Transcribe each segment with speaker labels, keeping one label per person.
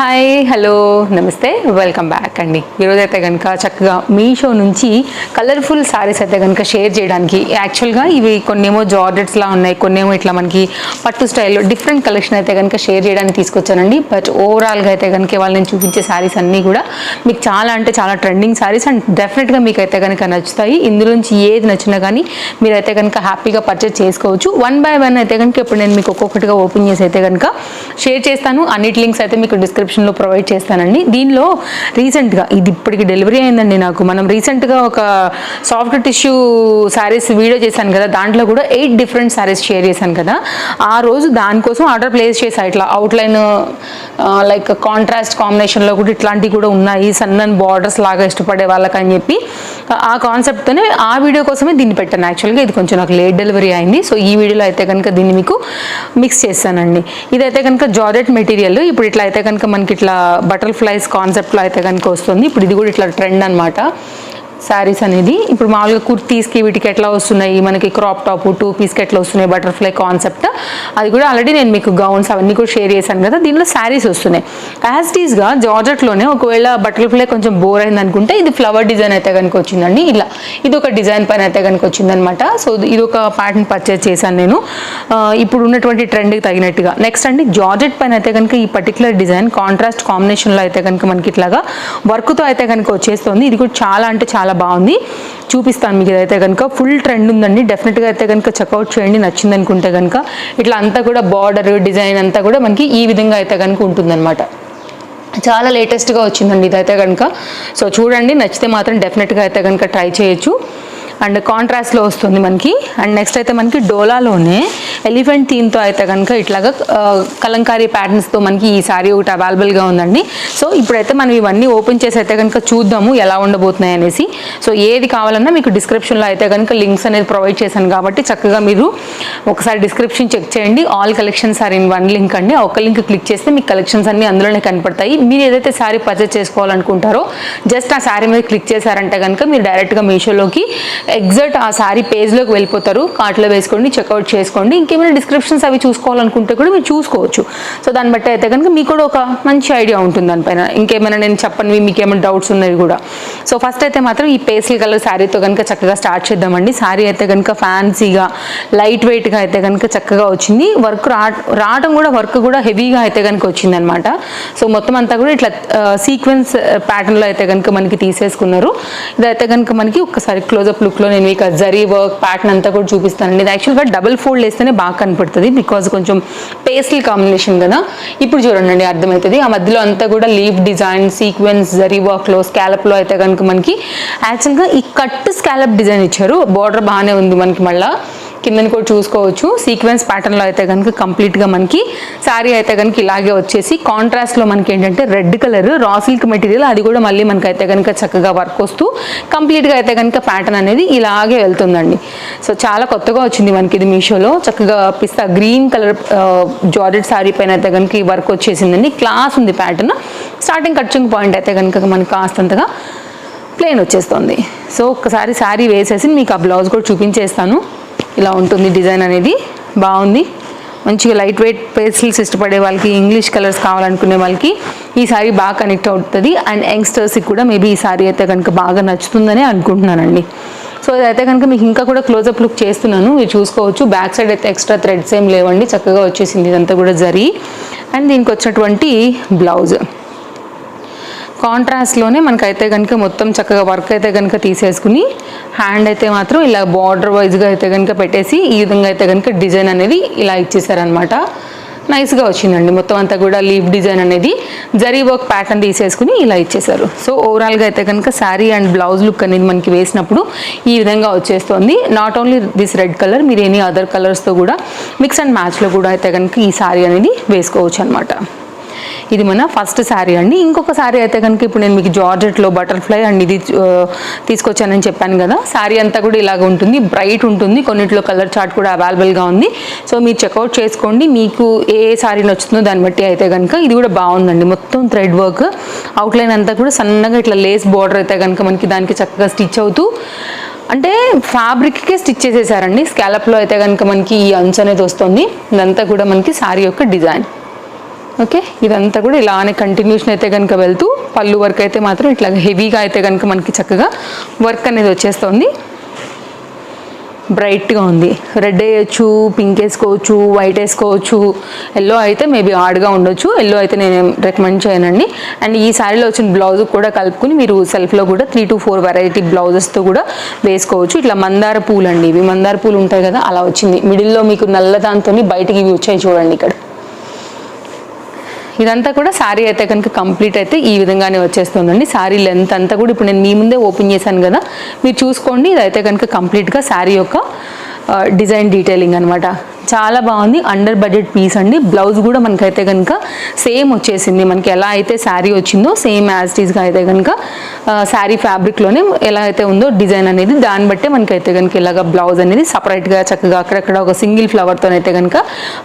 Speaker 1: Hi hello నమస్తే. Welcome back అండి. ఈరోజు అయితే కనుక చక్కగా మీషో నుంచి కలర్ఫుల్ శారీస్ అయితే కనుక షేర్ చేయడానికి యాక్చువల్గా ఇవి కొన్నేమో జార్జెట్స్లా ఉన్నాయి. కొన్నేమో ఇట్లా మనకి పట్టు స్టైల్లో డిఫరెంట్ కలెక్షన్ అయితే కనుక షేర్ చేయడానికి తీసుకొచ్చానండి. బట్ ఓవరాల్గా అయితే కనుక వాళ్ళు నేను చూపించే శారీస్ అన్నీ కూడా మీకు చాలా అంటే చాలా ట్రెండింగ్ శారీస్ అండ్ డెఫినెట్గా మీకు అయితే కనుక నచ్చుతాయి. ఇందులోంచి ఏది నచ్చినా కానీ మీరైతే కనుక హ్యాపీగా పర్చేస్ చేసుకోవచ్చు. వన్ బై వన్ అయితే కనుక ఇప్పుడు నేను మీకు ఒక్కొక్కటిగా ఓపెన్ చేసి అయితే కనుక షేర్ చేస్తాను. అన్నిటి లింక్స్ అయితే మీకు డిస్క్రిప్షన్లో ప్రొవైడ్ చేస్తానండి. దీనిలో రీసెంట్గా ఇది ఇప్పటికి డెలివరీ అయిందండి నాకు. మనం రీసెంట్గా ఒక సాఫ్ట్ టిష్యూ శారీస్ వీడియో చేశాను కదా దాంట్లో కూడా ఎయిట్ డిఫరెంట్ శారీస్ షేర్ చేశాను కదా. ఆ రోజు దానికోసం ఆర్డర్ ప్లేస్ చేశా. ఇట్లా అవుట్లైన్ లైక్ కాంట్రాస్ట్ కాంబినేషన్లో కూడా ఇట్లాంటివి కూడా ఉన్నాయి. సన్నన్ బార్డర్స్ లాగా ఇష్టపడే వాళ్ళకని చెప్పి ఆ కాన్సెప్ట్తోనే ఆ వీడియో కోసమే దీన్ని పెట్టాను. యాక్చువల్గా ఇది కొంచెం నాకు లేట్ డెలివరీ అయింది. సో ఈ వీడియోలో అయితే కనుక దీన్ని మీకు మిక్స్ చేస్తానండి. ఇదైతే కనుక జార్జెట్ మెటీరియల్ ఇప్పుడు ఇట్లా అయితే కనుక మనకి ఇట్లా బటర్ఫ్లైస్ కాన్సెప్ట్లో అయితే కనుక వస్తుంది. ఇప్పుడు ఇది కూడా ఇట్లా ట్రెండ్ అనమాట శారీస్ అనేది. ఇప్పుడు మామూలుగా కుర్తీస్కి వీటికి ఎట్లా వస్తున్నాయి? మనకి క్రాప్ టాప్ టూ పీస్కి ఎట్లా వస్తున్నాయి? బటర్ఫ్లై కాన్సెప్ట్ అది కూడా ఆల్రెడీ నేను మీకు గౌన్స్ అవన్నీ కూడా షేర్ చేశాను కదా దీనిలో శారీస్ వస్తున్నాయి. యాజ్ టీస్గా జార్జెట్లోనే ఒకవేళ బటర్ఫ్లై కొంచెం బోర్ అయింది అనుకుంటే ఇది ఫ్లవర్ డిజైన్ అయితే కనుక వచ్చిందండి. ఇలా ఇది ఒక డిజైన్ పైన అయితే కనుక వచ్చిందనమాట సో ఇది ఒక ప్యాటర్న్ పర్చేస్ చేశాను నేను. ఇప్పుడు ఉన్నటువంటి ట్రెండ్కి తగినట్టుగా. నెక్స్ట్ అండి జార్జెట్ పైన అయితే కనుక ఈ పర్టికులర్ డిజైన్ కాంట్రాస్ట్ కాంబినేషన్లో అయితే కనుక మనకి ఇట్లాగా వర్క్తో అయితే కనుక వచ్చేస్తుంది. ఇది కూడా చాలా అంటే చాలా బాగుంది. చూపిస్తాను మీకు ఇదైతే కనుక ఫుల్ ట్రెండ్ ఉందండి. డెఫినెట్గా అయితే కనుక చెక్అవుట్ చేయండి. నచ్చింది అనుకుంటే కనుక ఇట్లా అంతా కూడా బార్డర్ డిజైన్ అంతా కూడా మనకి ఈ విధంగా అయితే కనుక ఉంటుందన్నమాట. చాలా లేటెస్ట్గా వచ్చిందండి ఇదైతే కనుక సో చూడండి. నచ్చితే మాత్రం డెఫినెట్గా అయితే కనుక ట్రై చేయొచ్చు. అండ్ కాంట్రాస్ట్లో వస్తుంది మనకి. అండ్ నెక్స్ట్ అయితే మనకి డోలాలోనే ఎలిఫెంట్ థీమ్తో అయితే కనుక ఇట్లాగా కలంకారీ ప్యాటర్న్స్తో మనకి ఈ శారీ ఒకటి అవైలబుల్గా ఉందండి. సో ఇప్పుడైతే మనం ఇవన్నీ ఓపెన్ చేసి అయితే కనుక చూద్దాము ఎలా ఉండబోతున్నాయి అనేసి. సో ఏది కావాలన్నా మీకు డిస్క్రిప్షన్లో అయితే కనుక లింక్స్ అనేది ప్రొవైడ్ చేశాను కాబట్టి చక్కగా మీరు ఒకసారి డిస్క్రిప్షన్ చెక్ చేయండి. All collections are in one link అండి. ఒక లింక్ క్లిక్ చేస్తే మీకు కలెక్షన్స్ అన్ని అందులోనే కనపడతాయి. మీరు ఏదైతే శారీ పర్చేస్ చేసుకోవాలనుకుంటారో జస్ట్ ఆ శారీ మీద క్లిక్ చేశారంటే కనుక మీరు డైరెక్ట్గా మీషోలోకి ఎగ్జాక్ట్ ఆ శారీ పేజ్లోకి వెళ్ళిపోతారు. కార్ట్లో వేసుకోండి చెక్అవుట్ చేసుకోండి. ఇంకేమైనా డిస్క్రిప్షన్స్ అవి చూసుకోవాలనుకుంటే కూడా మీరు చూసుకోవచ్చు. సో దాన్ని బట్టి అయితే కనుక మీకు కూడా ఒక మంచి ఐడియా ఉంటుంది దానిపైన ఇంకేమైనా నేను చెప్పనివి మీకు ఏమైనా డౌట్స్ ఉన్నవి కూడా. సో ఫస్ట్ అయితే మాత్రం ఈ పేస్టల్ కలర్ శారీతో కనుక చక్కగా స్టార్ట్ చేద్దామండి. శారీ అయితే కనుక ఫ్యాన్సీగా లైట్ వెయిట్గా అయితే కనుక చక్కగా వచ్చింది. వర్క్ రా రావడం కూడా వర్క్ కూడా హెవీగా అయితే కనుక వచ్చింది అనమాట సో మొత్తం అంతా కూడా ఇట్లా సీక్వెన్స్ ప్యాటర్న్లో అయితే కనుక మనకి తీసేసుకున్నారు. ఇదైతే కనుక మనకి ఒక్కసారి క్లోజప్ లుక్లో నేను మీకు జరీ వర్క్ ప్యాటర్న్ అంతా కూడా చూపిస్తానండి. ఇది యాక్చువల్గా డబుల్ ఫోల్డ్ వేస్తేనే బాగా కనపడుతుంది బికాజ్ కొంచెం పేస్టల్ కాంబినేషన్ కదా. ఇప్పుడు చూడండి అర్థమవుతుంది ఆ మధ్యలో అంతా కూడా లీఫ్ డిజైన్ సీక్వెన్స్ జరీ వర్క్లో స్కాలప్లో అయితే కనుక మనకి యాక్చువల్గా ఈ కట్ స్కాలప్ డిజైన్ ఇచ్చారు. బార్డర్ బాగానే ఉంది మనకి మళ్ళీ. కిందని కూడా చూసుకోవచ్చు. సీక్వెన్స్ ప్యాటర్న్లో అయితే కనుక కంప్లీట్గా మనకి శారీ అయితే కనుక ఇలాగే వచ్చేసి కాంట్రాస్ట్లో మనకి ఏంటంటే red colour raw silk material అది కూడా మళ్ళీ మనకైతే కనుక చక్కగా వర్క్ వస్తూ కంప్లీట్గా అయితే కనుక ప్యాటర్న్ అనేది ఇలాగే వెళ్తుందండి. సో చాలా కొత్తగా వచ్చింది మనకి ఇది మీషోలో. చక్కగా pista green colour georgette sari పైన అయితే కనుక ఈ వర్క్ వచ్చేసిందండి. క్లాస్ ఉంది ప్యాటర్న్ స్టార్టింగ్ కట్చింగ్ పాయింట్ అయితే కనుక మనకి కాస్తంతగా ప్లేన్ వచ్చేస్తుంది. సో ఒక్కసారి శారీ వేసేసి మీకు ఆ బ్లౌజ్ కూడా చూపించేస్తాను. ఇలా ఉంటుంది డిజైన్ అనేది. బాగుంది. మంచిగా లైట్ వెయిట్ పేస్టిల్స్ ఇష్టపడే వాళ్ళకి ఇంగ్లీష్ కలర్స్ కావాలనుకునే వాళ్ళకి ఈ సారీ బాగా కనెక్ట్ అవుతుంది. అండ్ యంగ్స్టర్స్కి కూడా మేబీ ఈ సారీ అయితే కనుక బాగా నచ్చుతుందని అనుకుంటున్నానండి. సో ఇదైతే కనుక మీకు ఇంకా కూడా క్లోజప్ లుక్ చేస్తున్నాను. మీరు చూసుకోవచ్చు. బ్యాక్ సైడ్ అయితే ఎక్స్ట్రా థ్రెడ్స్ ఏం లేవండి. చక్కగా వచ్చేసింది ఇదంతా కూడా జరిగి అండ్ దీనికి వచ్చినటువంటి బ్లౌజ్. కాంట్రాస్ట్లోనే మనకైతే కనుక మొత్తం చక్కగా వర్క్ అయితే కనుక తీసేసుకుని హ్యాండ్ అయితే మాత్రం ఇలా బార్డర్ వైజ్గా అయితే కనుక పెట్టేసి ఈ విధంగా అయితే కనుక డిజైన్ అనేది ఇలా ఇచ్చేసారనమాట నైస్గా వచ్చిందండి. మొత్తం అంతా కూడా లీవ్ డిజైన్ అనేది జరీ వర్క్ ప్యాటర్న్ తీసేసుకుని ఇలా ఇచ్చేసారు. సో ఓవరాల్గా అయితే కనుక శారీ అండ్ బ్లౌజ్ లుక్ అనేది మనకి వేసినప్పుడు ఈ విధంగా వచ్చేస్తుంది. Not only this red colour మీరు ఎనీ అదర్ కలర్స్తో కూడా మిక్స్ అండ్ మ్యాచ్లో కూడా అయితే కనుక ఈ శారీ అనేది వేసుకోవచ్చు అనమాట ఇది మన ఫస్ట్ శారీ అండి. ఇంకొక శారీ అయితే కనుక ఇప్పుడు నేను మీకు జార్జెట్లో బటర్ఫ్లై అండ్ ఇది తీసుకొచ్చానని చెప్పాను కదా. శారీ అంతా కూడా ఇలాగ ఉంటుంది. బ్రైట్ ఉంటుంది. కొన్నిట్లో కలర్ చార్ట్ కూడా అవైలబుల్గా ఉంది. సో మీరు చెక్అవుట్ చేసుకోండి. మీకు ఏ శారీ నచ్చుతుందో దాన్ని బట్టి అయితే కనుక ఇది కూడా బాగుందండి. మొత్తం థ్రెడ్ వర్క్ అవుట్లైన్ అంతా కూడా సన్నగా ఇట్లా లేస్ బార్డర్ అయితే కనుక మనకి దానికి చక్కగా స్టిచ్ అవుతూ అంటే ఫ్యాబ్రిక్కే స్టిచ్ చేసేసారండి. స్కాలప్లో అయితే కనుక మనకి ఈ అంచు అనేది వస్తుంది. ఇదంతా కూడా మనకి శారీ యొక్క డిజైన్. ఓకే? ఇదంతా కూడా ఇలానే కంటిన్యూషన్ అయితే కనుక వెళ్తూ పళ్ళు వర్క్ అయితే మాత్రం ఇట్లా హెవీగా అయితే కనుక మనకి చక్కగా వర్క్ అనేది వచ్చేస్తుంది. బ్రైట్గా ఉంది. రెడ్ వేయచ్చు పింక్ వేసుకోవచ్చు వైట్ వేసుకోవచ్చు. ఎల్లో అయితే మేబీ ఆడ్గా ఉండొచ్చు. ఎల్లో అయితే నేను రికమెండ్ చేయనండి. అండ్ ఈ శారీలో వచ్చిన బ్లౌజ్ కూడా కలుపుకుని మీరు సెల్ఫ్లో కూడా త్రీ టు ఫోర్ వెరైటీ బ్లౌజెస్తో కూడా వేసుకోవచ్చు. ఇట్లా మందార పూలు అండి ఇవి. మందార పూలు ఉంటాయి కదా అలా వచ్చింది. మిడిల్లో మీకు నల్ల దాంతో బయటకి ఇవి వచ్చాయి చూడండి ఇక్కడ. ఇదంతా కూడా శారీ అయితే కనుక కంప్లీట్ అయితే ఈ విధంగానే వచ్చేస్తుందండి. శారీ లెంత్ అంతా కూడా ఇప్పుడు నేను మీ ముందే ఓపెన్ చేశాను కదా. మీరు చూసుకోండి ఇదైతే కనుక కంప్లీట్గా శారీ యొక్క డిజైన్ డీటెయిలింగ్ అనమాట చాలా బాగుంది. అండర్ బడ్జెట్ పీస్ అండి. బ్లౌజ్ కూడా మనకైతే కనుక సేమ్ వచ్చేసింది. మనకి ఎలా అయితే శారీ వచ్చిందో సేమ్ యాజ్ టీస్గా అయితే కనుక శారీ ఫ్యాబ్రిక్లోనే ఎలా అయితే ఉందో డిజైన్ అనేది దాన్ని బట్టే మనకైతే కనుక ఇలాగ బ్లౌజ్ అనేది సపరేట్గా చక్కగా అక్కడక్కడ ఒక సింగిల్ ఫ్లవర్తో అయితే కనుక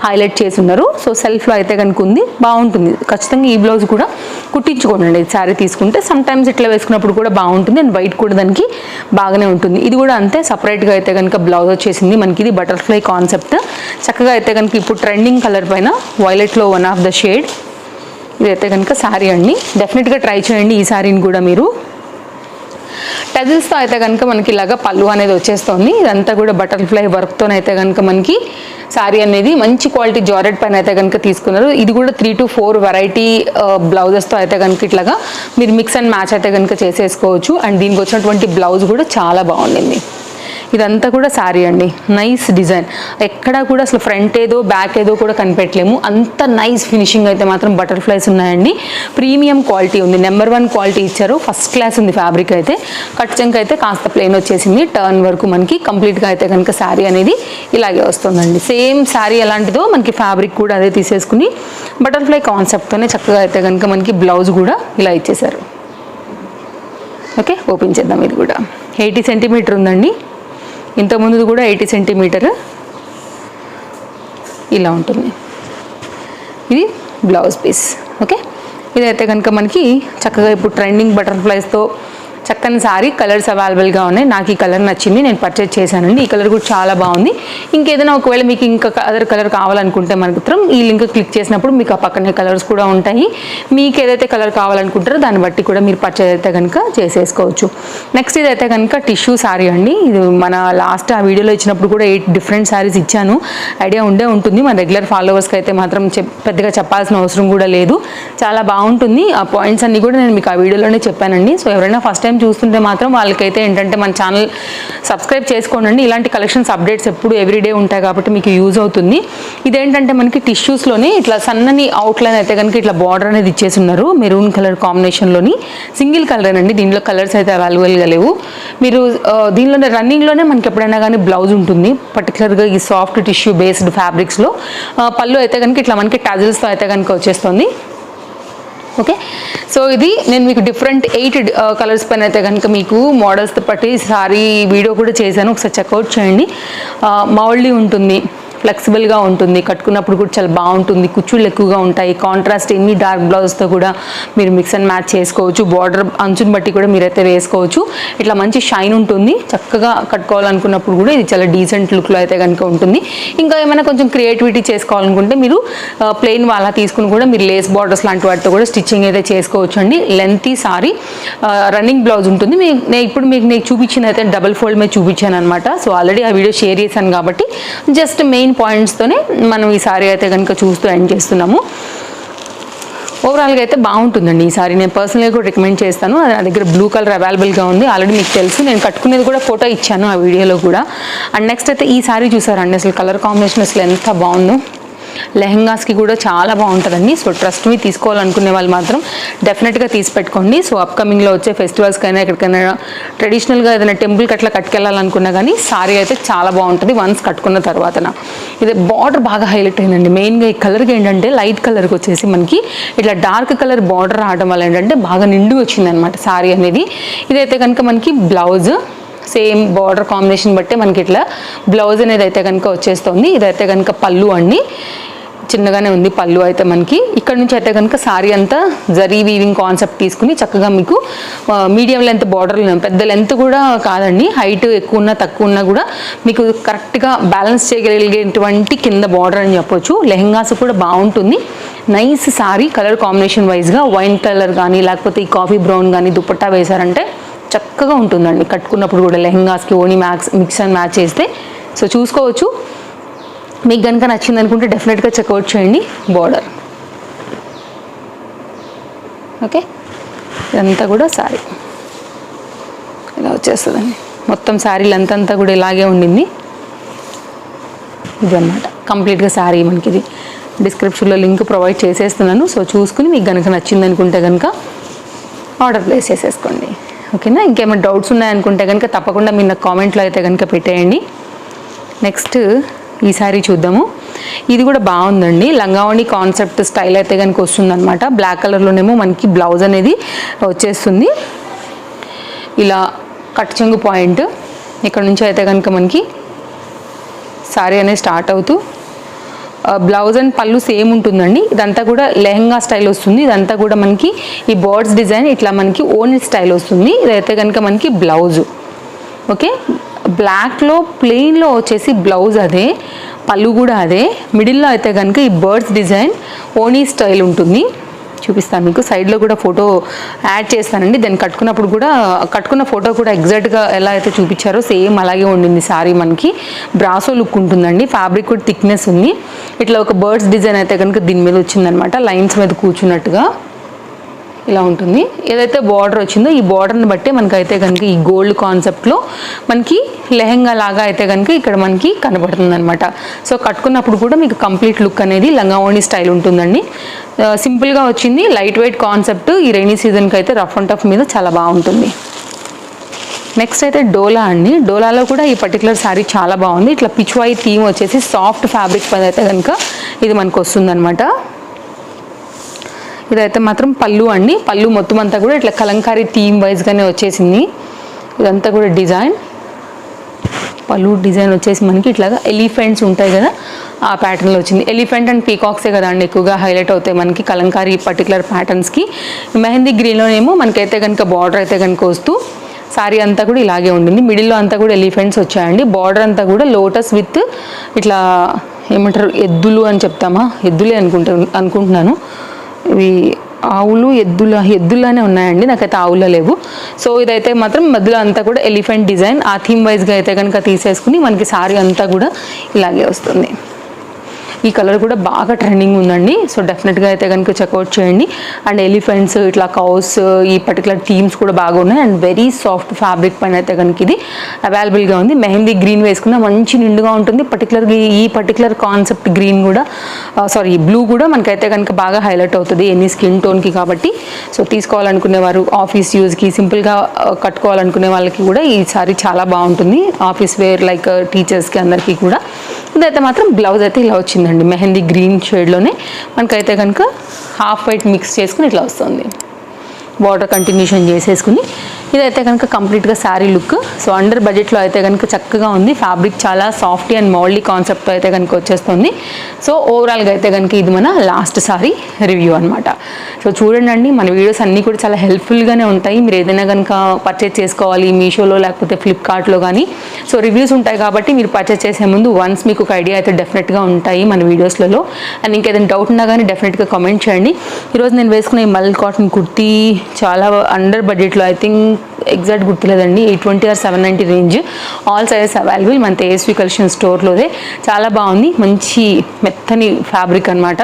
Speaker 1: హైలైట్ చేసి ఉన్నారు. సో సెల్ఫ్లో అయితే కనుక ఉంది. బాగుంటుంది. ఖచ్చితంగా ఈ బ్లౌజ్ కూడా కుట్టించుకోండి. శారీ తీసుకుంటే సమ్ టైమ్స్ ఇట్లా వేసుకున్నప్పుడు కూడా బాగుంటుంది. అండ్ వైట్ కూడా దానికి బాగానే ఉంటుంది. ఇది కూడా అంతే సపరేట్గా అయితే కనుక బ్లౌజ్ వచ్చేసింది. మనకి ఇది బటర్ఫ్లై కాన్సెప్ట్ చక్కగా అయితే కనుక ఇప్పుడు ట్రెండింగ్ కలర్ పైన వైలెట్లో వన్ ఆఫ్ ద షేడ్ ఇదైతే కనుక శారీ అండి. డెఫినెట్గా ట్రై చేయండి ఈ శారీని కూడా మీరు. టజిల్స్తో అయితే కనుక మనకి ఇలాగా పళ్ళు అనేది వచ్చేస్తుంది. ఇదంతా కూడా బటర్ఫ్లై వర్క్తో అయితే కనుక మనకి శారీ అనేది మంచి క్వాలిటీ జారెట్ పైన అయితే కనుక తీసుకున్నారు. ఇది కూడా త్రీ టు ఫోర్ వెరైటీ బ్లౌజెస్తో అయితే కనుక ఇట్లాగా మీరు మిక్స్ అండ్ మ్యాచ్ అయితే కనుక చేసేసుకోవచ్చు. అండ్ దీనికి వచ్చినటువంటి బ్లౌజ్ కూడా చాలా బాగుండింది. ఇదంతా కూడా శారీ అండి. నైస్ డిజైన్ ఎక్కడా కూడా అసలు ఫ్రంట్ ఏదో బ్యాక్ ఏదో కూడా కనిపెట్టలేము. అంత నైస్ ఫినిషింగ్ అయితే మాత్రం బటర్ఫ్లైస్ ఉన్నాయండి. ప్రీమియం క్వాలిటీ ఉంది. నెంబర్ వన్ క్వాలిటీ ఇచ్చారు. ఫస్ట్ క్లాస్ ఉంది ఫ్యాబ్రిక్ అయితే. కట్ చెంక్ అయితే కాస్త ప్లెయిన్ వచ్చేసింది. టర్న్ వరకు మనకి కంప్లీట్గా అయితే కనుక శారీ అనేది ఇలాగే వస్తుందండి. సేమ్ శారీ ఎలాంటిదో మనకి ఫ్యాబ్రిక్ కూడా అదే తీసేసుకుని బటర్ఫ్లై కాన్సెప్ట్తోనే చక్కగా అయితే కనుక మనకి బ్లౌజ్ కూడా ఇలా ఇచ్చేసారు ఓకే ఓపెన్ చేద్దాం ఇది కూడా. ఎయిటీ సెంటీమీటర్ ఉందండి. ఇంతకుముందు కూడా ఎయిటీ సెంటీమీటర్ ఇలా ఉంటుంది. ఇది బ్లౌజ్ పీస్ ఓకే? ఇదైతే కనుక మనకి చక్కగా ఇప్పుడు ట్రెండింగ్ బటర్ఫ్లైస్తో చక్కని సారీ కలర్స్ అవైలబుల్గా ఉన్నాయి. నాకు ఈ కలర్ నచ్చింది నేను పర్చేజ్ చేశానండి. ఈ కలర్ కూడా చాలా బాగుంది. ఇంకేదైనా ఒకవేళ మీకు ఇంకా అదర్ కలర్ కావాలనుకుంటే మాత్రం ఈ లింక్ క్లిక్ చేసినప్పుడు మీకు ఆ పక్కనే కలర్స్ కూడా ఉంటాయి. మీకు ఏదైతే కలర్ కావాలనుకుంటారో దాన్ని బట్టి కూడా మీరు పర్చేజ్ అయితే కనుక చేసేసుకోవచ్చు. నెక్స్ట్ ఇదైతే కనుక టిష్యూ సారీ అండి. ఇది మన లాస్ట్ ఆ వీడియోలో ఇచ్చినప్పుడు కూడా ఎయిట్ డిఫరెంట్ సారీస్ ఇచ్చాను. ఐడియా ఉండే ఉంటుంది. మన రెగ్యులర్ ఫాలోవర్స్కి అయితే మాత్రం చెప్ పెద్దగా చెప్పాల్సిన అవసరం కూడా లేదు. చాలా బాగుంటుంది. ఆ పాయింట్స్ అన్ని కూడా నేను మీకు ఆ వీడియోలోనే చెప్పానండి. సో ఎవరైనా ఫస్ట్ టైం చూస్తుంటే మాత్రం వాళ్ళకైతే ఏంటంటే మన ఛానల్ సబ్స్క్రైబ్ చేసుకోండి. ఇలాంటి కలెక్షన్స్ అప్డేట్స్ ఎప్పుడు ఎవ్రీడే ఉంటాయి కాబట్టి మీకు యూజ్ అవుతుంది. ఇదేంటంటే మనకి టిష్యూస్లోనే ఇట్లా సన్నని అవుట్లైన్ అయితే కనుక ఇట్లా బార్డర్ అనేది ఇచ్చేసి ఉన్నారు. మెరూన్ కలర్ కాంబినేషన్లోని సింగిల్ కలర్ అండి. దీనిలో కలర్స్ అయితే అవైలబుల్గా లేవు. మీరు దీనిలోనే రన్నింగ్లోనే మనకి ఎప్పుడైనా కానీ బ్లౌజ్ ఉంటుంది. పర్టికులర్గా ఈ సాఫ్ట్ టిష్యూ బేస్డ్ ఫ్యాబ్రిక్స్లో పళ్ళు అయితే కనుక ఇట్లా మనకి టజిల్స్తో అయితే కనుక వచ్చేస్తుంది. ఓకే? సో ఇది నేను మీకు డిఫరెంట్ ఎయిట్ కలర్స్ పైన అయితే కనుక మీకు మోడల్స్తో పట్టి సారీ వీడియో కూడా చేశాను. ఒకసారి చెక్అవుట్ చేయండి. Uh, మౌల్డీ ఉంటుంది. ఫ్లెక్సిబుల్గా ఉంటుంది కట్టుకున్నప్పుడు కూడా చాలా బాగుంటుంది కుచ్చుళ్ళు ఎక్కువగా ఉంటాయి. కాంట్రాస్ట్ ఎన్ని డార్క్ బ్లౌజ్తో కూడా మీరు మిక్స్ అండ్ మ్యాచ్ చేసుకోవచ్చు. బార్డర్ అంచుని బట్టి కూడా మీరైతే వేసుకోవచ్చు. ఇట్లా మంచి షైన్ ఉంటుంది. చక్కగా కట్టుకోవాలనుకున్నప్పుడు కూడా ఇది చాలా డీసెంట్ లుక్లో అయితే కనుక ఉంటుంది. ఇంకా ఏమైనా కొంచెం క్రియేటివిటీ చేసుకోవాలనుకుంటే మీరు ప్లెయిన్ వాళ్ళ తీసుకుని కూడా మీరు లేస్ బార్డర్స్ లాంటి వాటితో కూడా స్టిచ్చింగ్ అయితే చేసుకోవచ్చు అండి. లెంతీ సారీ రన్నింగ్ బ్లౌజ్ ఉంటుంది. మీకు నేను ఇప్పుడు మీకు నేను చూపించిన అయితే డబల్ ఫోల్డ్ మీద చూపించాను అనమాట సో ఆల్రెడీ ఆ వీడియో షేర్ చేశాను కాబట్టి జస్ట్ మెయిన్ పాయింట్స్తోనే మనం ఈ సారీ అయితే కనుక చూస్తూ ఎండ్ చేస్తున్నాము. ఓవరాల్గా అయితే బాగుంటుందండి ఈ నేను పర్సనల్గా కూడా రికమెండ్ చేస్తాను. అది నా దగ్గర బ్లూ కలర్ అవైలబుల్గా ఉంది. ఆల్రెడీ మీకు తెలుసు. నేను కట్టుకునేది కూడా ఫోటో ఇచ్చాను ఆ వీడియోలో కూడా. అండ్ నెక్స్ట్ అయితే ఈ సారీ చూసారండి. అసలు కలర్ కాంబినేషన్ అసలు ఎంత బాగుందో. లెహంగాస్కి కూడా చాలా బాగుంటుందండి. సో ట్రస్ట్ మీ తీసుకోవాలనుకునే వాళ్ళు మాత్రం డెఫినెట్గా తీసి పెట్టుకోండి. సో అప్కమింగ్లో వచ్చే ఫెస్టివల్స్కైనా ఎక్కడికైనా ట్రెడిషనల్గా ఏదైనా టెంపుల్కి అట్లా కట్టుకెళ్ళాలనుకున్నా కానీ సారీ అయితే చాలా బాగుంటుంది వన్స్ కట్టుకున్న తర్వాతన. ఇది బార్డర్ బాగా హైలైట్ అయిందండి. మెయిన్గా ఈ కలర్కి ఏంటంటే లైట్ కలర్కి వచ్చేసి మనకి ఇట్లా డార్క్ కలర్ బార్డర్ రావడం వల్ల ఏంటంటే బాగా నిండు వచ్చిందనమాట సారీ అనేది. ఇదైతే కనుక మనకి బ్లౌజ్ సేమ్ బార్డర్ కాంబినేషన్ బట్టే మనకి ఇట్లా బ్లౌజ్ అనేది అయితే కనుక వచ్చేస్తుంది. ఇదైతే కనుక పళ్ళు అండి. చిన్నగానే ఉంది పళ్ళు అయితే మనకి. ఇక్కడ నుంచి అయితే కనుక సారీ అంతా జరీ వీవింగ్ కాన్సెప్ట్ తీసుకుని చక్కగా మీకు మీడియం లెంత్ బార్డర్ పెద్ద లెంత్ కూడా కాదండి. హైట్ ఎక్కువ ఉన్నా తక్కువ ఉన్నా కూడా మీకు కరెక్ట్గా బ్యాలెన్స్ చేయగలిగేటువంటి కింద బార్డర్ అని చెప్పొచ్చు. లెహంగాస్ కూడా బాగుంటుంది. నైస్ సారీ కలర్ కాంబినేషన్ వైజ్గా వైన్ కలర్ కానీ లేకపోతే ఈ కాఫీ బ్రౌన్ కానీ దుపట్టా వేశారంటే చక్కగా ఉంటుందండి. కట్టుకున్నప్పుడు కూడా లెహంగాస్కి ఓనీ మ్యాక్స్ మిక్స్ అండ్ మ్యాచ్ చేస్తే. సో చూసుకోవచ్చు. మీకు కనుక నచ్చింది అనుకుంటే డెఫినెట్గా చెక్అవుట్ చేయండి. బార్డర్ ఓకే ఇదంతా కూడా సారీ ఇలా వచ్చేస్తుందండి. మొత్తం శారీ లెంత్ అంతా కూడా ఇలాగే ఉండింది. ఇదన్నమాట. కంప్లీట్గా శారీ మనకి ఇది డిస్క్రిప్షన్లో లింక్ ప్రొవైడ్ చేసేస్తున్నాను. సో చూసుకుని మీకు కనుక నచ్చింది అనుకుంటే కనుక ఆర్డర్ ప్లేస్ చేసేసుకోండి. ఓకేనా ఇంకేమైనా డౌట్స్ ఉన్నాయనుకుంటే కనుక తప్పకుండా మీరు నాకు కామెంట్లో అయితే కనుక పెట్టేయండి. నెక్స్ట్ ఈ సారీ చూద్దాము. ఇది కూడా బాగుందండి. లంగావణి కాన్సెప్ట్ స్టైల్ అయితే కనుక వస్తుందన్నమాట. బ్లాక్ కలర్లోనేమో మనకి బ్లౌజ్ అనేది వచ్చేస్తుంది. ఇలా కట్ చెంగు పాయింట్ ఇక్కడ నుంచి అయితే కనుక మనకి సారీ అనేది స్టార్ట్ అవుతూ బ్లౌజ్ అండ్ పళ్ళు సేమ్ ఉంటుందండి. ఇదంతా కూడా లెహంగా స్టైల్ వస్తుంది. ఇదంతా కూడా మనకి ఈ బర్డ్స్ డిజైన్ ఇట్లా మనకి ఓన్ స్టైల్ వస్తుంది. ఇదైతే కనుక మనకి బ్లౌజు. ఓకే? బ్లాక్లో ప్లెయిన్లో వచ్చేసి బ్లౌజ్ అదే పళ్ళు కూడా అదే. మిడిల్లో అయితే కనుక ఈ బర్డ్స్ డిజైన్ ఓనీ స్టైల్ ఉంటుంది. చూపిస్తాను మీకు. సైడ్లో కూడా ఫోటో యాడ్ చేస్తానండి. దాన్ని కట్టుకున్నప్పుడు కూడా కట్టుకున్న ఫోటో కూడా ఎగ్జాక్ట్గా ఎలా అయితే చూపించారో సేమ్ అలాగే ఉండింది సారీ మనకి. బ్రాసో లుక్ ఉంటుందండి. ఫ్యాబ్రిక్ కూడా థిక్నెస్ ఉంది. ఇట్లా ఒక బర్డ్స్ డిజైన్ అయితే కనుక దీని మీద వచ్చిందనమాట. లైన్స్ మీద కూర్చున్నట్టుగా. ఇలా ఉంటుంది. ఏదైతే బార్డర్ వచ్చిందో ఈ బార్డర్ని బట్టి మనకైతే కనుక ఈ గోల్డ్ కాన్సెప్ట్లో మనకి లెహెంగా లాగా అయితే కనుక ఇక్కడ మనకి కనబడుతుంది అనమాట సో కట్టుకున్నప్పుడు కూడా మీకు కంప్లీట్ లుక్ అనేది లంగావోణి స్టైల్ ఉంటుందండి. సింపుల్గా వచ్చింది. లైట్ వెయిట్ కాన్సెప్ట్ ఈ రైనీ సీజన్కి అయితే రఫ్ అండ్ టఫ్ మీద చాలా బాగుంటుంది. నెక్స్ట్ అయితే డోలా అండి. డోలాలో కూడా ఈ పర్టికులర్ శారీ చాలా బాగుంది. ఇట్లా పిచ్వాయి థీమ్ వచ్చేసి సాఫ్ట్ ఫ్యాబ్రిక్ పది అయితే కనుక ఇది మనకు వస్తుందన్నమాట. ఇదైతే మాత్రం పళ్ళు అండి. పళ్ళు మొత్తం అంతా కూడా ఇట్లా కలంకారీ థీమ్ వైజ్గానే వచ్చేసింది. ఇదంతా కూడా డిజైన్. పళ్ళు డిజైన్ వచ్చేసి మనకి ఇట్లాగా ఎలిఫెంట్స్ ఉంటాయి కదా ఆ ప్యాటర్న్లో వచ్చింది. ఎలిఫెంట్ అండ్ పీకాక్సే కదా అండి ఎక్కువగా హైలైట్ అవుతాయి మనకి కలంకారీ పర్టికులర్ ప్యాటర్న్స్కి మెహందీ గ్రీన్లోనేమో మనకైతే కనుక బార్డర్ అయితే కనుక వస్తూ సారీ అంతా కూడా ఇలాగే ఉండింది. మిడిల్లో అంతా కూడా ఎలిఫెంట్స్ వచ్చాయండి. బార్డర్ అంతా కూడా లోటస్ విత్ ఇట్లా ఏమంటారు ఎద్దులు అని చెప్తామా? ఎద్దులే అనుకుంటా అనుకుంటున్నాను. ఇవి ఆవులు ఎద్దుల ఎద్దులానే ఉన్నాయండి. నాకైతే ఆవుల లేవు. సో ఇదైతే మాత్రం మధ్యలో అంతా కూడా ఎలిఫెంట్ డిజైన్. ఆ థీమ్ వైజ్గా అయితే కనుక తీసేసుకుని మనకి సారీ అంతా కూడా ఇలాగే వస్తుంది. ఈ కలర్ కూడా బాగా ట్రెండింగ్ ఉందండి. సో డెఫినెట్గా అయితే కనుక చెక్అవుట్ చేయండి. అండ్ ఎలిఫెంట్స్ ఇట్లా కౌస్ ఈ పర్టికులర్ థీమ్స్ కూడా బాగా ఉన్నాయి. అండ్ వెరీ సాఫ్ట్ ఫ్యాబ్రిక్ పైన అయితే కనుక ఇది అవైలబుల్గా ఉంది. మెహందీ గ్రీన్ వేసుకున్న మంచి నిండుగా ఉంటుంది. పర్టికులర్గా ఈ పర్టికులర్ కాన్సెప్ట్ గ్రీన్ కూడా సారీ బ్లూ కూడా మనకైతే కనుక బాగా హైలైట్ అవుతుంది. ఎనీ స్కిన్ టోన్కి కాబట్టి. సో తీసుకోవాలనుకునే వారు ఆఫీస్ యూజ్కి సింపుల్గా కట్టుకోవాలనుకునే వాళ్ళకి కూడా ఈ సారీ చాలా బాగుంటుంది. ఆఫీస్ వేర్ లైక్ టీచర్స్కి అందరికీ కూడా. ఇదైతే మాత్రం బ్లౌజ్ అయితే ఇలా వచ్చిందండి. మెహందీ గ్రీన్ షేడ్లోనే మనకైతే కనుక హాఫ్ వైట్ మిక్స్ చేసుకుని ఇట్లా వస్తుంది. వాటర్ కంటిన్యూషన్ చేసేసుకుని ఇదైతే కనుక కంప్లీట్గా శారీ లుక్. సో అండర్ బడ్జెట్లో అయితే కనుక చక్కగా ఉంది. ఫ్యాబ్రిక్ చాలా సాఫ్ట్ అండ్ మౌల్డీ కాన్సెప్ట్ అయితే కనుక వచ్చేస్తుంది. సో ఓవరాల్గా అయితే కనుక ఇది మన లాస్ట్ సారీ రివ్యూ అనమాట సో చూడండి మన వీడియోస్ అన్నీ కూడా చాలా హెల్ప్ఫుల్గానే ఉంటాయి. మీరు ఏదైనా కనుక పర్చేస్ చేసుకోవాలి మీషోలో లేకపోతే ఫ్లిప్కార్ట్లో కానీ సో రివ్యూస్ ఉంటాయి కాబట్టి మీరు పర్చేస్ చేసే ముందు వన్స్ మీకు ఒక ఐడియా అయితే డెఫినెట్గా ఉంటాయి మన వీడియోస్లలో. అండ్ ఇంకేదైనా డౌట్ ఉన్నా కానీ డెఫినెట్గా కామెంట్ చేయండి. ఈరోజు నేను వేసుకున్న ఈ మల్ కాటన్ కుర్తీ చాలా అండర్ బడ్జెట్లో I think exact గుర్తులేదండి. Eight twenty or seven ninety range. All sizes available మన తేజస్వి కలెక్షన్ స్టోర్లోదే. చాలా బాగుంది. మంచి మెత్తని ఫ్యాబ్రిక్ అనమాట